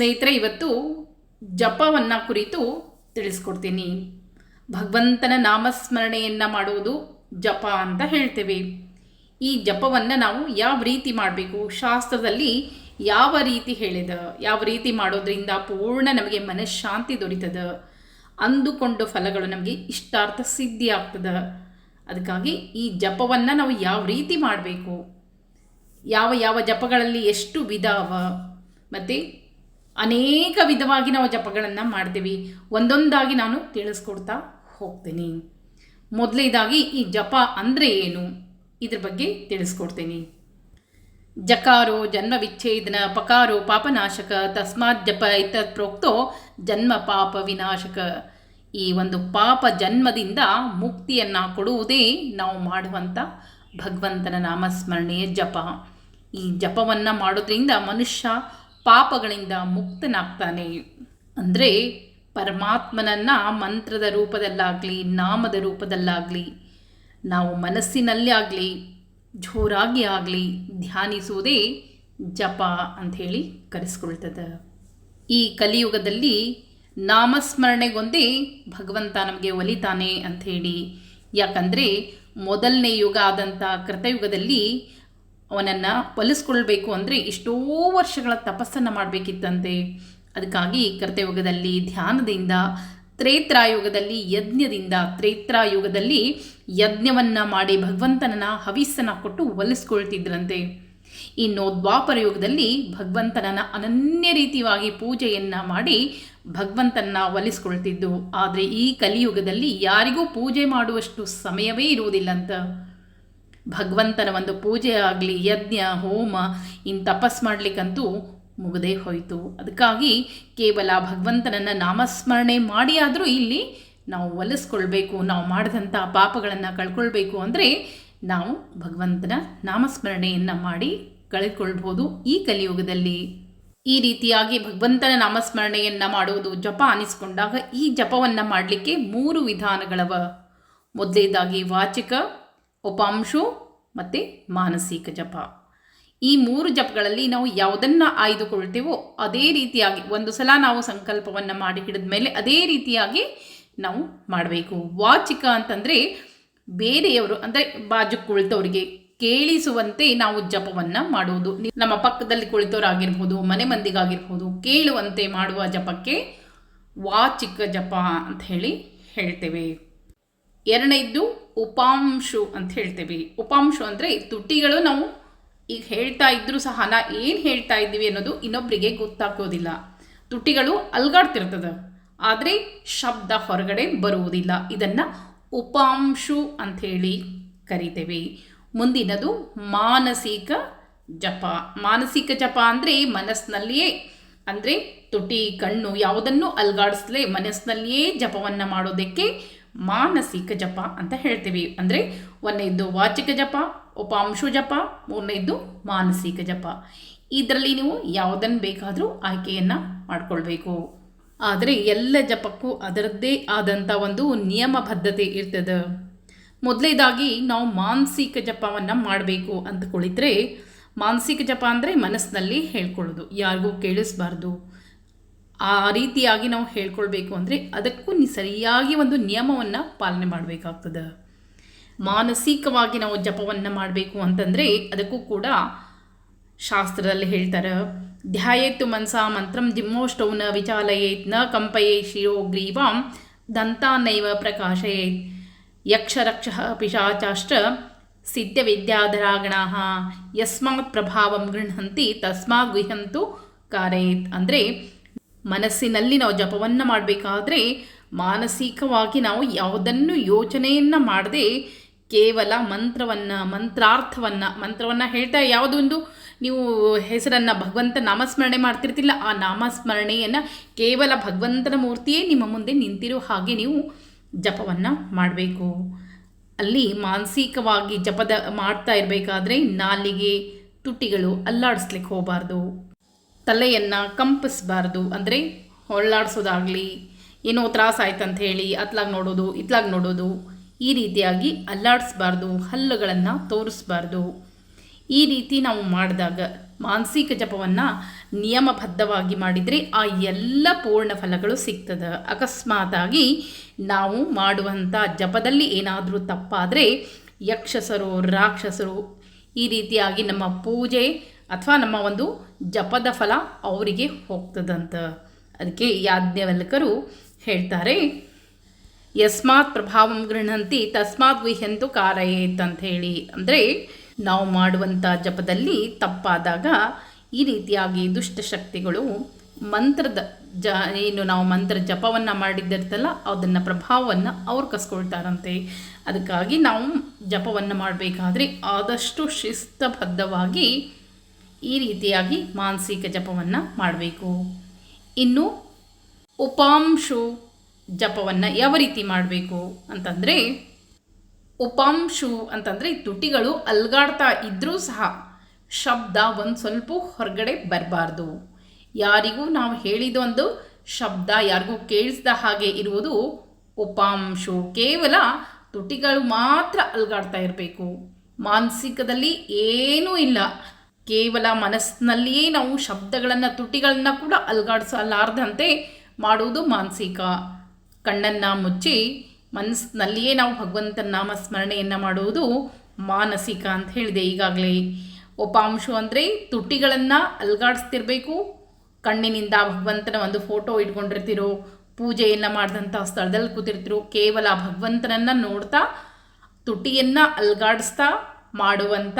ಸ್ನೇಹಿತರೆ, ಇವತ್ತು ಜಪವನ್ನು ಕುರಿತು ತಿಳಿಸ್ಕೊಡ್ತೀನಿ. ಭಗವಂತನ ನಾಮಸ್ಮರಣೆಯನ್ನು ಮಾಡುವುದು ಜಪ ಅಂತ ಹೇಳ್ತೇವೆ. ಈ ಜಪವನ್ನು ನಾವು ಯಾವ ರೀತಿ ಮಾಡಬೇಕು? ಶಾಸ್ತ್ರದಲ್ಲಿ ಯಾವ ರೀತಿ ಹೇಳಿದ? ಯಾವ ರೀತಿ ಮಾಡೋದ್ರಿಂದ ಪೂರ್ಣ ನಮಗೆ ಮನಃಶಾಂತಿ ದೊರೀತದ? ಅಂದುಕೊಂಡ ಫಲಗಳು ನಮಗೆ ಇಷ್ಟಾರ್ಥ ಸಿದ್ಧಿ ಆಗ್ತದೆ? ಅದಕ್ಕಾಗಿ ಈ ಜಪವನ್ನು ನಾವು ಯಾವ ರೀತಿ ಮಾಡಬೇಕು? ಯಾವ ಯಾವ ಜಪಗಳಲ್ಲಿ ಎಷ್ಟು ವಿಧ ಅವ? ಮತ್ತು ಅನೇಕ ವಿಧವಾಗಿ ನಾವು ಜಪಗಳನ್ನು ಮಾಡ್ತೀವಿ. ಒಂದೊಂದಾಗಿ ನಾನು ತಿಳಿಸ್ಕೊಡ್ತಾ ಹೋಗ್ತೀನಿ. ಮೊದಲೇದಾಗಿ ಈ ಜಪ ಅಂದರೆ ಏನು? ಇದ್ರ ಬಗ್ಗೆ ತಿಳಿಸ್ಕೊಡ್ತೀನಿ. ಜಕಾರೋ ಜನ್ಮ ವಿಚ್ಛೇದನ ಪಕಾರೋ ಪಾಪನಾಶಕ ತಸ್ಮಾತ್ ಜಪ ಇತತ್ ಪ್ರೋಕ್ತೋ ಜನ್ಮ ಪಾಪ ವಿನಾಶಕ. ಈ ಒಂದು ಪಾಪ ಜನ್ಮದಿಂದ ಮುಕ್ತಿಯನ್ನು ಕೊಡುವುದೇ ನಾವು ಮಾಡುವಂಥ ಭಗವಂತನ ನಾಮಸ್ಮರಣೆಯ ಜಪ. ಈ ಜಪವನ್ನು ಮಾಡೋದ್ರಿಂದ ಮನುಷ್ಯ ಪಾಪಗಳಿಂದ ಮುಕ್ತನಾಗ್ತಾನೆ. ಅಂದರೆ ಪರಮಾತ್ಮನನ್ನು ಮಂತ್ರದ ರೂಪದಲ್ಲಾಗಲಿ, ನಾಮದ ರೂಪದಲ್ಲಾಗಲಿ, ನಾವು ಮನಸ್ಸಿನಲ್ಲಿ ಆಗಲಿ, ಜೋರಾಗಿ ಆಗಲಿ ಧ್ಯಾನಿಸುವುದೇ ಜಪ ಅಂಥೇಳಿ ಕರೆಸ್ಕೊಳ್ತದೆ. ಈ ಕಲಿಯುಗದಲ್ಲಿ ನಾಮಸ್ಮರಣೆಗೊಂದೇ ಭಗವಂತ ನಮಗೆ ಒಲಿತಾನೆ ಅಂಥೇಳಿ ಯಾಕಂದರೆ ಮೊದಲನೇ ಯುಗ ಆದಂಥ ಕೃತಯುಗದಲ್ಲಿ ಅವನನ್ನು ಫಲಿಸ್ಕೊಳ್ಬೇಕು ಅಂದರೆ ಎಷ್ಟೋ ವರ್ಷಗಳ ತಪಸ್ಸನ್ನು ಮಾಡಬೇಕಿತ್ತಂತೆ. ಅದಕ್ಕಾಗಿ ಕೃತಯುಗದಲ್ಲಿ ಧ್ಯಾನದಿಂದ, ತ್ರೇತ್ರಾಯುಗದಲ್ಲಿ, ಯಜ್ಞದಿಂದ, ತ್ರೇತ್ರಾಯುಗದಲ್ಲಿ ಯಜ್ಞವನ್ನು ಮಾಡಿ ಭಗವಂತನನ್ನು ಹವಿಸ್ಸನ್ನು ಕೊಟ್ಟು ಒಲಿಸ್ಕೊಳ್ತಿದ್ರಂತೆ. ಇನ್ನು ದ್ವಾಪರ ಯುಗದಲ್ಲಿ ಭಗವಂತನನ್ನು ಅನನ್ಯ ರೀತಿಯಾಗಿ ಪೂಜೆಯನ್ನು ಮಾಡಿ ಭಗವಂತನ ಒಲಿಸ್ಕೊಳ್ತಿದ್ದು. ಆದರೆ ಈ ಕಲಿಯುಗದಲ್ಲಿ ಯಾರಿಗೂ ಪೂಜೆ ಮಾಡುವಷ್ಟು ಸಮಯವೇ ಇರುವುದಿಲ್ಲ ಅಂತ ಭಗವಂತನ ಒಂದು ಪೂಜೆ ಆಗಲಿ, ಯಜ್ಞ, ಹೋಮ ಇನ್ನು ತಪಸ್ ಮಾಡಲಿಕ್ಕಂತೂ ಮುಗದೇ ಹೋಯಿತು. ಅದಕ್ಕಾಗಿ ಕೇವಲ ಭಗವಂತನನ್ನು ನಾಮಸ್ಮರಣೆ ಮಾಡಿ ಆದರೂ ಇಲ್ಲಿ ನಾವು ಒಲಿಸ್ಕೊಳ್ಬೇಕು, ನಾವು ಮಾಡಿದಂಥ ಪಾಪಗಳನ್ನು ಕಳ್ಕೊಳ್ಬೇಕು ಅಂದರೆ ನಾವು ಭಗವಂತನ ನಾಮಸ್ಮರಣೆಯನ್ನು ಮಾಡಿ ಕಳೆದುಕೊಳ್ಬೋದು ಈ ಕಲಿಯುಗದಲ್ಲಿ. ಈ ರೀತಿಯಾಗಿ ಭಗವಂತನ ನಾಮಸ್ಮರಣೆಯನ್ನು ಮಾಡುವುದು ಜಪ ಅನಿಸ್ಕೊಂಡಾಗ ಈ ಜಪವನ್ನು ಮಾಡಲಿಕ್ಕೆ ಮೂರು ವಿಧಾನಗಳವ. ಮೊದಲೇದಾಗಿ ವಾಚಿಕ ಉಪಾಂಶು ಮತ್ತು ಮಾನಸಿಕ ಜಪ. ಈ ಮೂರು ಜಪಗಳಲ್ಲಿ ನಾವು ಯಾವುದನ್ನು ಆಯ್ದುಕೊಳ್ತೇವೋ ಅದೇ ರೀತಿಯಾಗಿ ಒಂದು ಸಲ ನಾವು ಸಂಕಲ್ಪವನ್ನು ಮಾಡಿ ಹಿಡಿದ ಮೇಲೆ ಅದೇ ರೀತಿಯಾಗಿ ನಾವು ಮಾಡಬೇಕು. ವಾಚಿಕ ಅಂತಂದರೆ ಬೇರೆಯವರು ಅಂದರೆ ಬಾಜು ಕುಳಿತವರಿಗೆ ಕೇಳಿಸುವಂತೆ ನಾವು ಜಪವನ್ನು ಮಾಡುವುದು. ನಮ್ಮ ಪಕ್ಕದಲ್ಲಿ ಕುಳಿತವರಾಗಿರ್ಬೋದು, ಮನೆ ಮಂದಿಗಾಗಿರ್ಬೋದು, ಕೇಳುವಂತೆ ಮಾಡುವ ಜಪಕ್ಕೆ ವಾಚಿಕ ಜಪ ಅಂತ ಹೇಳಿ ಹೇಳ್ತೇವೆ. ಎರಡನೇದ್ದು ಉಪಾಂಶು ಅಂತ ಹೇಳ್ತೇವೆ. ಉಪಾಂಶು ಅಂದರೆ ತುಟಿಗಳು ನಾವು ಈಗ ಹೇಳ್ತಾ ಇದ್ದರೂ ಸಹ ನಾ ಏನು ಹೇಳ್ತಾ ಇದ್ದೀವಿ ಅನ್ನೋದು ಇನ್ನೊಬ್ಬರಿಗೆ ಗೊತ್ತಾಗೋದಿಲ್ಲ. ತುಟಿಗಳು ಅಲ್ಗಾಡ್ತಿರ್ತದೆ. ಆದರೆ ಶಬ್ದ ಹೊರಗಡೆ ಬರುವುದಿಲ್ಲ. ಇದನ್ನು ಉಪಾಂಶು ಅಂಥೇಳಿ ಕರಿತೇವೆ. ಮುಂದಿನದು ಮಾನಸಿಕ ಜಪ. ಮಾನಸಿಕ ಜಪ ಅಂದರೆ ಮನಸ್ಸಿನಲ್ಲಿಯೇ ಅಂದರೆ ತುಟಿ ಕಣ್ಣು ಯಾವುದನ್ನು ಅಲ್ಗಾಡಿಸ್ಲೇ ಮನಸ್ಸಿನಲ್ಲಿಯೇ ಜಪವನ್ನು ಮಾಡೋದಕ್ಕೆ ಮಾನಸಿಕ ಜಪ ಅಂತ ಹೇಳ್ತೀವಿ. ಅಂದರೆ ಒಂದನೇದ್ದು ವಾಚಿಕ ಜಪ, ಉಪಾಂಶು ಜಪ ಮೂರನೇದ್ದು ಮಾನಸಿಕ ಜಪ. ಇದರಲ್ಲಿ ನೀವು ಯಾವುದನ್ನು ಬೇಕಾದರೂ ಆಯ್ಕೆಯನ್ನು ಮಾಡಿಕೊಳ್ಬೇಕು. ಆದರೆ ಎಲ್ಲ ಜಪಕ್ಕೂ ಅದರದ್ದೇ ಆದಂಥ ಒಂದು ನಿಯಮಬದ್ಧತೆ ಇರ್ತದೆ. ಮೊದಲೇದಾಗಿ ನಾವು ಮಾನಸಿಕ ಜಪವನ್ನು ಮಾಡಬೇಕು ಅಂತ ಕುಳಿತರೆ ಮಾನಸಿಕ ಜಪ ಅಂದರೆ ಮನಸ್ಸಿನಲ್ಲಿ ಹೇಳ್ಕೊಳ್ಳೋದು. ಯಾರಿಗೂ ಕೇಳಿಸ್ಬಾರ್ದು. ಆ ರೀತಿಯಾಗಿ ನಾವು ಹೇಳ್ಕೊಳ್ಬೇಕು ಅಂದರೆ ಅದಕ್ಕೂ ಸರಿಯಾಗಿ ಒಂದು ನಿಯಮವನ್ನು ಪಾಲನೆ ಮಾಡಬೇಕಾಗ್ತದೆ. ಮಾನಸಿಕವಾಗಿ ನಾವು ಜಪವನ್ನು ಮಾಡಬೇಕು ಅಂತಂದರೆ ಅದಕ್ಕೂ ಕೂಡ ಶಾಸ್ತ್ರದಲ್ಲಿ ಹೇಳ್ತಾರೆ, ಧ್ಯಾಯೇತು ಮನಸಾ ಮಂತ್ರಂ ಜಿಮ್ಮೋಷ್ಟೌನ ವಿಚಾಲಯೇತ್ನ ಕಂಪಯೇ ಶಿರೋ ಗ್ರೀವಾಂ ದಂತಾನೈವ ಪ್ರಕಾಶಯೇತ್ ಯಕ್ಷರಕ್ಷ ಪಿಶಾಚಾಷ್ಟ ಸಿದ್ಧವಿದ್ಯಾಧರಾಗಣ ಯಸ್ಮಾತ್ ಪ್ರಭಾವಂ ಗೃಹಂತಿ ತಸ್ಮಾತ್ ಗುಹಂತು ಕಾರೇತ್ ಅಂದರೆ ಮನಸ್ಸಿನಲ್ಲಿ ನಾವು ಜಪವನ್ನು ಮಾಡಬೇಕಾದ್ರೆ ಮಾನಸಿಕವಾಗಿ ನಾವು ಯಾವುದನ್ನು ಯೋಚನೆಯನ್ನು ಮಾಡದೆ ಕೇವಲ ಮಂತ್ರವನ್ನು, ಮಂತ್ರಾರ್ಥವನ್ನು, ಮಂತ್ರವನ್ನು ಹೇಳ್ತಾ ಯಾವುದೊಂದು ನೀವು ಹೆಸರನ್ನು ಭಗವಂತ ನಾಮಸ್ಮರಣೆ ಮಾಡ್ತಿರ್ತಿಲ್ಲ. ಆ ನಾಮಸ್ಮರಣೆಯನ್ನು ಕೇವಲ ಭಗವಂತನ ಮೂರ್ತಿಯೇ ನಿಮ್ಮ ಮುಂದೆ ನಿಂತಿರೋ ಹಾಗೆ ನೀವು ಜಪವನ್ನು ಮಾಡಬೇಕು. ಅಲ್ಲಿ ಮಾನಸಿಕವಾಗಿ ಜಪದ ಮಾಡ್ತಾ ಇರಬೇಕಾದ್ರೆ ನಾಲಿಗೆ ತುಟಿಗಳು ಅಲ್ಲಾಡಿಸ್ಲಿಕ್ಕೆ ಹೋಗಬಾರ್ದು. ತಲೆಯನ್ನು ಕಂಪಿಸ್ಬಾರ್ದು ಅಂದರೆ ಹೊಳ್ಳಾಡಿಸೋದಾಗಲಿ, ಏನೋ ತ್ರಾಸಾಯ್ತು ಅಂತ ಹೇಳಿ ಅತ್ಲಾಗಿ ನೋಡೋದು, ಇತ್ಲಾಗಿ ನೋಡೋದು, ಈ ರೀತಿಯಾಗಿ ಅಲ್ಲಾಡಿಸ್ಬಾರ್ದು, ಹಲ್ಲುಗಳನ್ನು ತೋರಿಸ್ಬಾರ್ದು. ಈ ರೀತಿ ನಾವು ಮಾಡಿದಾಗ ಮಾನಸಿಕ ಜಪವನ್ನು ನಿಯಮಬದ್ಧವಾಗಿ ಮಾಡಿದರೆ ಆ ಎಲ್ಲ ಪೂರ್ಣ ಫಲಗಳು ಸಿಗ್ತದೆ. ಅಕಸ್ಮಾತಾಗಿ ನಾವು ಮಾಡುವಂಥ ಜಪದಲ್ಲಿ ಏನಾದರೂ ತಪ್ಪಾದರೆ ಯಕ್ಷಸರು, ರಾಕ್ಷಸರು ಈ ರೀತಿಯಾಗಿ ನಮ್ಮ ಪೂಜೆ ಅಥವಾ ನಮ್ಮ ಒಂದು ಜಪದ ಫಲ ಅವರಿಗೆ ಹೋಗ್ತದಂತ. ಅದಕ್ಕೆ ಯಾಜ್ಞವಲ್ಕರು ಹೇಳ್ತಾರೆ, ಯಸ್ಮಾತ್ ಪ್ರಭಾವಂ ಗೃಹಂತಿ, ತಸ್ಮಾತ್ ವಿಹೆಂತು ಕಾರಯೇತ್ ಅಂತ ಹೇಳಿ. ಅಂದರೆ ನಾವು ಮಾಡುವಂಥ ಜಪದಲ್ಲಿ ತಪ್ಪಾದಾಗ ಈ ರೀತಿಯಾಗಿ ದುಷ್ಟಶಕ್ತಿಗಳು ಮಂತ್ರದ ಜ, ಏನು ನಾವು ಮಂತ್ರ ಜಪವನ್ನು ಮಾಡಿದ್ದಿರ್ತಲ್ಲ, ಅದನ್ನು ಪ್ರಭಾವವನ್ನು ಅವ್ರು ಕಸ್ಕೊಳ್ತಾರಂತೆ. ಅದಕ್ಕಾಗಿ ನಾವು ಜಪವನ್ನು ಮಾಡಬೇಕಾದ್ರೆ ಆದಷ್ಟು ಶಿಸ್ತಬದ್ಧವಾಗಿ ಈ ರೀತಿಯಾಗಿ ಮಾನಸಿಕ ಜಪವನ್ನು ಮಾಡಬೇಕು. ಇನ್ನು ಉಪಾಂಶು ಜಪವನ್ನು ಯಾವ ರೀತಿ ಮಾಡಬೇಕು ಅಂತಂದರೆ, ಉಪಾಂಶು ಅಂತಂದರೆ ತುಟಿಗಳು ಅಲ್ಗಾಡ್ತಾ ಇದ್ದರೂ ಸಹ ಶಬ್ದ ಒಂದು ಸ್ವಲ್ಪ ಹೊರಗಡೆ ಬರಬಾರ್ದು. ಯಾರಿಗೂ ನಾವು ಹೇಳಿದೊಂದು ಶಬ್ದ ಯಾರಿಗೂ ಕೇಳಿಸ್ದ ಹಾಗೆ ಇರುವುದು ಉಪಾಂಶು. ಕೇವಲ ತುಟಿಗಳು ಮಾತ್ರ ಅಲ್ಗಾಡ್ತಾ ಇರಬೇಕು. ಮಾನಸಿಕದಲ್ಲಿ ಏನೂ ಇಲ್ಲ. ಕೇವಲ ಮನಸ್ಸಿನಲ್ಲಿಯೇ ನಾವು ಶಬ್ದಗಳನ್ನು, ತುಟಿಗಳನ್ನು ಕೂಡ ಅಲ್ಗಾಡಿಸಲಾರ್ದಂತೆ ಮಾಡುವುದು ಮಾನಸಿಕ. ಕಣ್ಣನ್ನು ಮುಚ್ಚಿ ಮನಸ್ಸಿನಲ್ಲಿಯೇ ನಾವು ಭಗವಂತನ ನಾಮ ಸ್ಮರಣೆಯನ್ನು ಮಾಡುವುದು ಮಾನಸಿಕ ಅಂತ ಹೇಳಿದೆ ಈಗಾಗಲೇ. ಉಪಾಂಶ ಅಂದರೆ ತುಟಿಗಳನ್ನು ಅಲ್ಗಾಡಿಸ್ತಿರ್ಬೇಕು. ಕಣ್ಣಿನಿಂದ ಭಗವಂತನ ಒಂದು ಫೋಟೋ ಇಟ್ಕೊಂಡಿರ್ತಿರೋ, ಪೂಜೆಯನ್ನು ಮಾಡಿದಂಥ ಸ್ಥಳದಲ್ಲಿ ಕೂತಿರ್ತಿರೋ. ಕೇವಲ ಭಗವಂತನನ್ನು ನೋಡ್ತಾ ತುಟಿಯನ್ನು ಅಲ್ಗಾಡಿಸ್ತಾ ಮಾಡುವಂಥ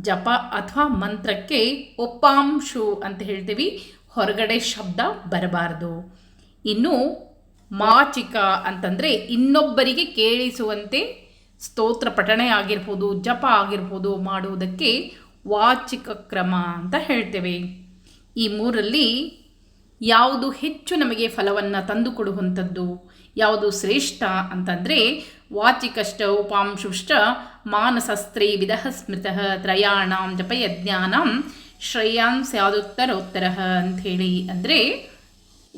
ಜಪ ಅಥವಾ ಮಂತ್ರಕ್ಕೆ ಒಪ್ಪಾಂಶು ಅಂತ ಹೇಳ್ತೀವಿ. ಹೊರಗಡೆ ಶಬ್ದ ಬರಬಾರ್ದು. ಇನ್ನು ಮಾಚಿಕ ಅಂತಂದರೆ ಇನ್ನೊಬ್ಬರಿಗೆ ಕೇಳಿಸುವಂತೆ ಸ್ತೋತ್ರ ಪಠಣೆ ಆಗಿರ್ಬೋದು, ಜಪ ಆಗಿರ್ಬೋದು ಮಾಡುವುದಕ್ಕೆ ವಾಚಿಕ ಕ್ರಮ ಅಂತ ಹೇಳ್ತೇವೆ. ಈ ಮೂರಲ್ಲಿ ಯಾವುದು ಹೆಚ್ಚು ನಮಗೆ ಫಲವನ್ನು ತಂದುಕೊಡುವಂಥದ್ದು ಯಾವುದು ಶ್ರೇಷ್ಠ ಅಂತಂದರೆ ವಾಚಿಕಷ್ಟ ಉಪಾಂಶುಷ್ಟ ಮಾನಸಸ್ತ್ರೀ ವಿಧ ಸ್ಮೃತ ತ್ರಯಾಣಾಂ ಜಪಯಜ್ಞಾನಂ ಶ್ರೇಯಾಂ ಸ್ಯಾದುತ್ತರೋತ್ತರ ಅಂಥೇಳಿ. ಅಂದರೆ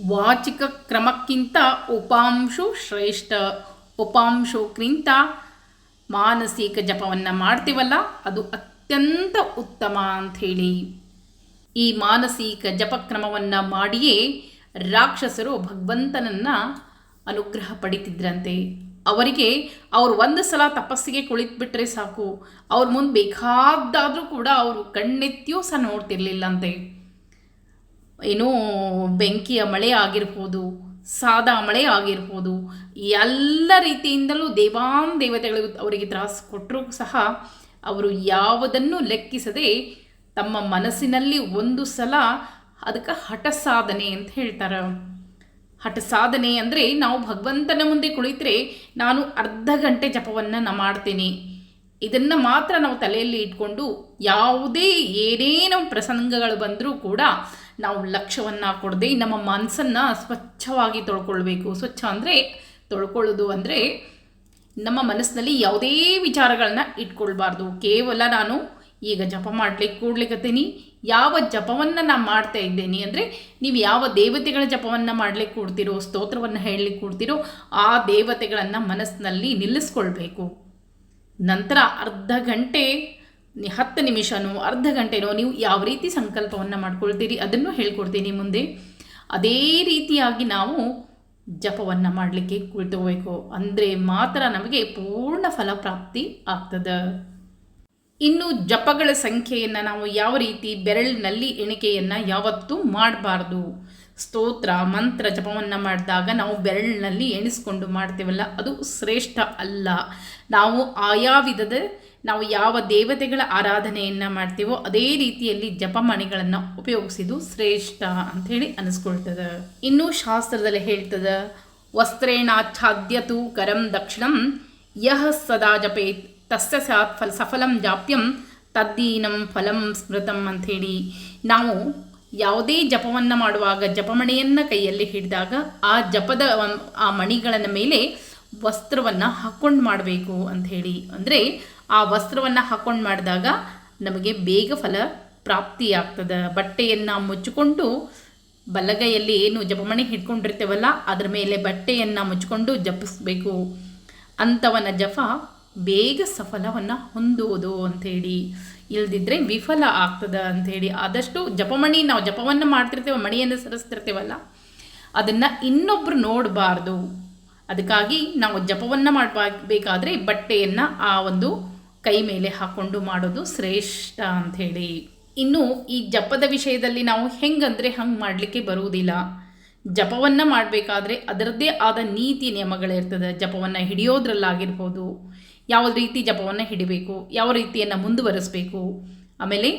ವಾಚಿಕ ಕ್ರಮಕ್ಕಿಂತ ಉಪಾಂಶು ಶ್ರೇಷ್ಠ, ಉಪಾಂಶುಕ್ಕಿಂತ ಮಾನಸಿಕ ಜಪವನ್ನು ಮಾಡ್ತೀವಲ್ಲ, ಅದು ಅತ್ಯಂತ ಉತ್ತಮ ಅಂಥೇಳಿ. ಈ ಮಾನಸಿಕ ಜಪಕ್ರಮವನ್ನು ಮಾಡಿಯೇ ರಾಕ್ಷಸರು ಭಗವಂತನನ್ನು ಅನುಗ್ರಹ ಪಡಿತಿದ್ರಂತೆ. ಅವರಿಗೆ ಅವರು ಒಂದು ಸಲ ತಪಸ್ಸಿಗೆ ಕುಳಿತುಬಿಟ್ರೆ ಸಾಕು. ಅವ್ರ ಮುಂದೆ ಬೇಕಾದಾದರೂ ಕೂಡ ಅವರು ಕಣ್ಣೆತ್ತಿಯೂ ಸಹ ನೋಡ್ತಿರ್ಲಿಲ್ಲಂತೆ ಏನೋ ಬೆಂಕಿಯ ಮಳೆ ಆಗಿರ್ಬೋದು, ಸಾದಾ ಮಳೆ ಆಗಿರ್ಬೋದು, ಎಲ್ಲ ರೀತಿಯಿಂದಲೂ ದೇವಾನ್ ದೇವತೆಗಳು ಅವರಿಗೆ ತ್ರಾಸು ಕೊಟ್ಟರೂ ಸಹ ಅವರು ಯಾವುದನ್ನು ಲೆಕ್ಕಿಸದೆ ತಮ್ಮ ಮನಸ್ಸಿನಲ್ಲಿ ಒಂದು ಸಲ ಅದಕ್ಕೆ ಹಠ ಸಾಧನೆ ಅಂತ ಹೇಳ್ತಾರೆ. ಹಠ ಸಾಧನೆ ಅಂದರೆ ನಾವು ಭಗವಂತನ ಮುಂದೆ ಕುಳಿತರೆ ನಾನು ಅರ್ಧ ಗಂಟೆ ಜಪವನ್ನು ನಾ ಮಾಡ್ತೀನಿ. ಇದನ್ನು ಮಾತ್ರ ನಾವು ತಲೆಯಲ್ಲಿ ಇಟ್ಕೊಂಡು ಯಾವುದೇ ಏನೇನೋ ಪ್ರಸಂಗಗಳು ಬಂದರೂ ಕೂಡ ನಾವು ಲಕ್ಷ್ಯವನ್ನು ಕೊಡದೆ ನಮ್ಮ ಮನಸ್ಸನ್ನು ಸ್ವಚ್ಛವಾಗಿ ತೊಳ್ಕೊಳ್ಬೇಕು. ಸ್ವಚ್ಛ ಅಂದರೆ ತೊಳ್ಕೊಳ್ಳೋದು ಅಂದರೆ ನಮ್ಮ ಮನಸ್ಸಿನಲ್ಲಿ ಯಾವುದೇ ವಿಚಾರಗಳನ್ನ ಇಟ್ಕೊಳ್ಬಾರ್ದು. ಕೇವಲ ನಾನು ಈಗ ಜಪ ಮಾಡ್ಲಿಕ್ಕೆ ಕೂಡ್ಲಿಕ್ಕತ್ತೀನಿ ಯಾವ ಜಪವನ್ನು ನಾನು ಮಾಡ್ತಾ ಇದ್ದೇನೆ ಅಂದರೆ ನೀವು ಯಾವ ದೇವತೆಗಳ ಜಪವನ್ನು ಮಾಡ್ಲಿಕ್ಕೆ ಕೂಡ್ತಿರೋ, ಸ್ತೋತ್ರವನ್ನು ಹೇಳಲಿಕ್ಕೆ ಕೂಡ್ತಿರೋ, ಆ ದೇವತೆಗಳನ್ನು ಮನಸ್ಸಿನಲ್ಲಿ ನಿಲ್ಲಿಸ್ಕೊಳ್ಬೇಕು. ನಂತರ ಅರ್ಧ ಗಂಟೆ, ಹತ್ತು ನಿಮಿಷನೋ, ಅರ್ಧ ಗಂಟೆನೋ ನೀವು ಯಾವ ರೀತಿ ಸಂಕಲ್ಪವನ್ನು ಮಾಡ್ಕೊಳ್ತೀರಿ ಅದನ್ನು ಹೇಳ್ಕೊಡ್ತೀನಿ ಮುಂದೆ. ಅದೇ ರೀತಿಯಾಗಿ ನಾವು ಜಪವನ್ನು ಮಾಡಲಿಕ್ಕೆ ಕುಳಿತುಕೋಬೇಕು. ಅಂದರೆ ಮಾತ್ರ ನಮಗೆ ಪೂರ್ಣ ಫಲಪ್ರಾಪ್ತಿ ಆಗ್ತದೆ. ಇನ್ನು ಜಪಗಳ ಸಂಖ್ಯೆಯನ್ನು ನಾವು ಯಾವ ರೀತಿ ಬೆರಳಿನಲ್ಲಿ ಎಣಿಕೆಯನ್ನು ಯಾವತ್ತೂ ಮಾಡಬಾರ್ದು. ಸ್ತೋತ್ರ, ಮಂತ್ರ ಜಪವನ್ನು ಮಾಡಿದಾಗ ನಾವು ಬೆರಳಿನಲ್ಲಿ ಎಣಿಸ್ಕೊಂಡು ಮಾಡ್ತೇವಲ್ಲ, ಅದು ಶ್ರೇಷ್ಠ ಅಲ್ಲ. ನಾವು ಆಯಾ ವಿಧದ, ನಾವು ಯಾವ ದೇವತೆಗಳ ಆರಾಧನೆಯನ್ನು ಮಾಡ್ತೀವೋ ಅದೇ ರೀತಿಯಲ್ಲಿ ಜಪಮಣಿಗಳನ್ನು ಉಪಯೋಗಿಸಿದ್ದು ಶ್ರೇಷ್ಠ ಅಂಥೇಳಿ ಅನಿಸ್ಕೊಳ್ತದೆ. ಇನ್ನೂ ಶಾಸ್ತ್ರದಲ್ಲಿ ಹೇಳ್ತದೆ, ವಸ್ತ್ರೇಣಾಚ್ಛಾದ್ಯತು ಕರಂ ದಕ್ಷಿಣಂ ಯಹ ಸದಾ ಜಪೇತ್ ತಸ್ಯ ಫಲ ಸಫಲಂ ಜಾಪ್ಯಂ ತದ್ದೀನಂ ಫಲಂ ಸ್ಮೃತಂ ಅಂಥೇಳಿ ನಾವು ಯಾವುದೇ ಜಪವನ್ನು ಮಾಡುವಾಗ ಜಪಮಣೆಯನ್ನು ಕೈಯಲ್ಲಿ ಹಿಡಿದಾಗ ಆ ಜಪದ ಆ ಮಣಿಗಳನ್ನು ಮೇಲೆ ವಸ್ತ್ರವನ್ನು ಹಾಕ್ಕೊಂಡು ಮಾಡಬೇಕು ಅಂಥೇಳಿ. ಅಂದರೆ ಆ ವಸ್ತ್ರವನ್ನು ಹಾಕ್ಕೊಂಡು ಮಾಡಿದಾಗ ನಮಗೆ ಬೇಗ ಫಲ ಪ್ರಾಪ್ತಿಯಾಗ್ತದೆ. ಬಟ್ಟೆಯನ್ನು ಮುಚ್ಚಿಕೊಂಡು ಬಲಗೈಯಲ್ಲಿ ಏನು ಜಪಮಣಿ ಹಿಡ್ಕೊಂಡಿರ್ತೇವಲ್ಲ, ಅದರ ಮೇಲೆ ಬಟ್ಟೆಯನ್ನು ಮುಚ್ಚಿಕೊಂಡು ಜಪಿಸ್ಬೇಕು. ಅಂಥವನ ಜಪ ಬೇಗ ಸಫಲವನ್ನು ಹೊಂದುವುದು ಅಂಥೇಳಿ ಇಲ್ದಿದ್ರೆ ವಿಫಲ ಆಗ್ತದೆ ಅಂಥೇಳಿ ಆದಷ್ಟು ಜಪಮಣಿ ನಾವು ಜಪವನ್ನು ಮಾಡ್ತಿರ್ತೇವೆ ಮಣಿಯನ್ನು ಸರಿಸ್ತಿರ್ತೇವಲ್ಲ, ಅದನ್ನು ಇನ್ನೊಬ್ಬರು ನೋಡಬಾರ್ದು. ಅದಕ್ಕಾಗಿ ನಾವು ಜಪವನ್ನು ಮಾಡಬೇಕಾದ್ರೆ ಬಟ್ಟೆಯನ್ನು ಆ ಒಂದು ಕೈ ಮೇಲೆ ಹಾಕ್ಕೊಂಡು ಮಾಡೋದು ಶ್ರೇಷ್ಠ ಅಂಥೇಳಿ ಇನ್ನು ಈ ಜಪದ ವಿಷಯದಲ್ಲಿ ನಾವು ಹೆಂಗಂದರೆ ಹಂಗೆ ಮಾಡಲಿಕ್ಕೆ ಬರುವುದಿಲ್ಲ. ಜಪವನ್ನು ಮಾಡಬೇಕಾದ್ರೆ ಅದರದ್ದೇ ಆದ ನೀತಿ ನಿಯಮಗಳಿರ್ತದೆ. ಜಪವನ್ನು ಹಿಡಿಯೋದ್ರಲ್ಲಾಗಿರ್ಬೋದು. ಯಾವ ರೀತಿ ಜಪವನ್ನು ಹಿಡಿಬೇಕು, ಯಾವ ರೀತಿಯನ್ನು ಮುಂದುವರಿಸಬೇಕು, ಆಮೇಲೆ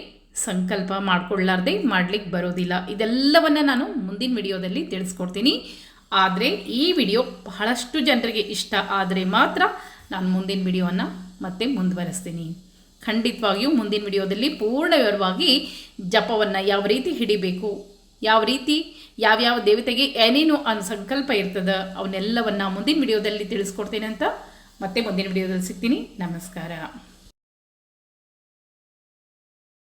ಸಂಕಲ್ಪ ಮಾಡಿಕೊಳ್ಳಾರ್ದೆ ಮಾಡಲಿಕ್ಕೆ ಬರೋದಿಲ್ಲ. ಇದೆಲ್ಲವನ್ನು ನಾನು ಮುಂದಿನ ವಿಡಿಯೋದಲ್ಲಿ ತಿಳಿಸ್ಕೊಡ್ತೀನಿ. ಆದರೆ ಈ ವಿಡಿಯೋ ಬಹಳಷ್ಟು ಜನರಿಗೆ ಇಷ್ಟ ಆದರೆ ಮಾತ್ರ ನಾನು ಮುಂದಿನ ವಿಡಿಯೋವನ್ನು ಮತ್ತೆ ಮುಂದುವರಿಸ್ತೀನಿ. ಖಂಡಿತವಾಗಿಯೂ ಮುಂದಿನ ವಿಡಿಯೋದಲ್ಲಿ ಪೂರ್ಣ ವಿವರವಾಗಿ ಜಪವನ್ನು ಯಾವ ರೀತಿ ಹಿಡಿಬೇಕು, ಯಾವ ರೀತಿ, ಯಾವ್ಯಾವ ದೇವತೆಗೆ ಏನೇನು ಅನ್ ಸಂಕಲ್ಪ ಇರ್ತದೆ, ಅವನ್ನೆಲ್ಲವನ್ನು ಮುಂದಿನ ವಿಡಿಯೋದಲ್ಲಿ ತಿಳಿಸ್ಕೊಡ್ತೀನಿ ಅಂತ ಮತ್ತೆ ಮುಂದಿನ ವಿಡಿಯೋದಲ್ಲಿ ಸಿಗ್ತೀನಿ. ನಮಸ್ಕಾರ.